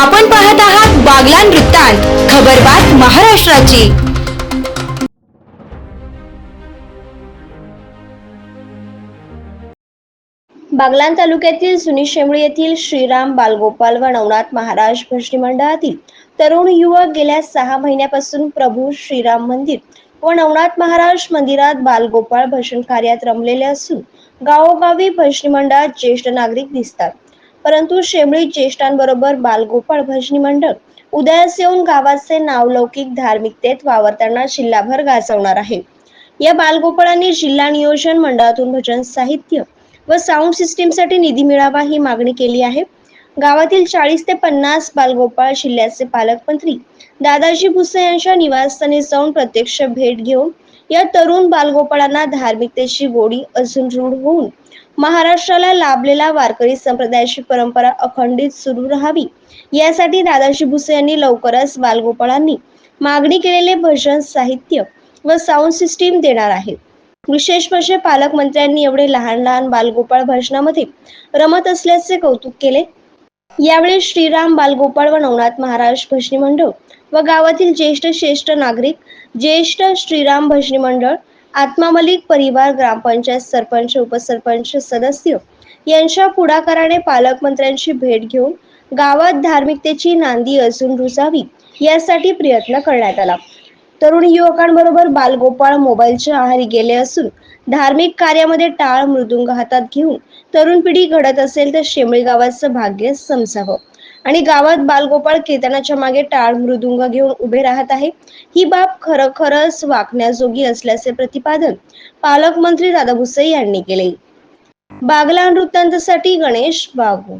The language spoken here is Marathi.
आपण पाहत आहात बागलान वृत्तांत खबरबात महाराष्ट्राची. बागलाण तालुक्यातील सुनी शेंबळी येथील श्रीराम बालगोपाल व नवनाथ महाराज भजनी मंडळातील तरुण युवक गेल्या सहा महिन्यापासून प्रभू श्रीराम मंदिर व नवनाथ महाराज मंदिरात बालगोपाळ भजन कार्यात रमलेले असून गावोगावी भजनी मंडळात ज्येष्ठ नागरिक दिसतात. परंतु शेमळी ज्येष्ठांबरोबर बालगोपाळ भजनी मंडळ उदयास येऊन गावाचे नावलौकिक धार्मिकतेत वावरताना जिल्हाभर गाजवणार आहे. या बालगोपाळांनी जिल्हा नियोजन मंडळातून भजन साहित्य व साऊंड सिस्टीमसाठी निधी मिळावा ही मागणी केली आहे. गावातील चाळीस ते पन्नास बालगोपाळ जिल्ह्याचे पालकमंत्री दादाजी भुसे यांच्या निवासस्थानी जाऊन प्रत्यक्ष भेट घेऊन या तरुण बालगोपाळांना धार्मिकतेची गोडी अजून रूढ होऊन महाराष्ट्राला लाभलेला वारकरी संप्रदायाची परंपरा अखंडित सुरू राहावी. यासाठी दादाजी भुसे यांनी लवकरच बालगोपाळांनी मागणी केलेले भजन साहित्य व साऊंड सिस्टीम देणार आहे विशेष म्हणजे पालकमंत्र्यांनी एवढे लहान लहान बालगोपाळ भजनामध्ये रमत असल्याचे कौतुक केले. यावेळी श्रीराम बालगोपाळ व नवनाथ महाराज भजनी मंडळ व गावातील ज्येष्ठ श्रेष्ठ नागरिक ज्येष्ठ श्रीराम भजनी मंडळ आत्मा मलिक परिवार ग्रामपंचायत सरपंच उपसरपंच सदस्य यांच्या पुढाकाराने पालकमंत्र्यांची भेट घेऊन गावात धार्मिकतेची नांदी अजून रुजावी यासाठी प्रयत्न करण्यात आला. तरुण युवकांबरोबर बालगोपाळ मोबाईलच्या आहारी गेले असून धार्मिक कार्यामध्ये टाळ मृदुंग हातात घेऊन तरुण पिढी घडत असेल तर शेमळी गावाचं भाग्य समजावं. आणि गावात बालगोपाळ कीर्तनाच्या मागे टाळ मृदुंग घेऊन उभे राहत आहे. ही बाब खरोखरच वाकण्याजोगी असल्याचे प्रतिपादन पालकमंत्री दादा भुसे यांनी केले. बागला वृत्तांतासाठी गणेश बागू.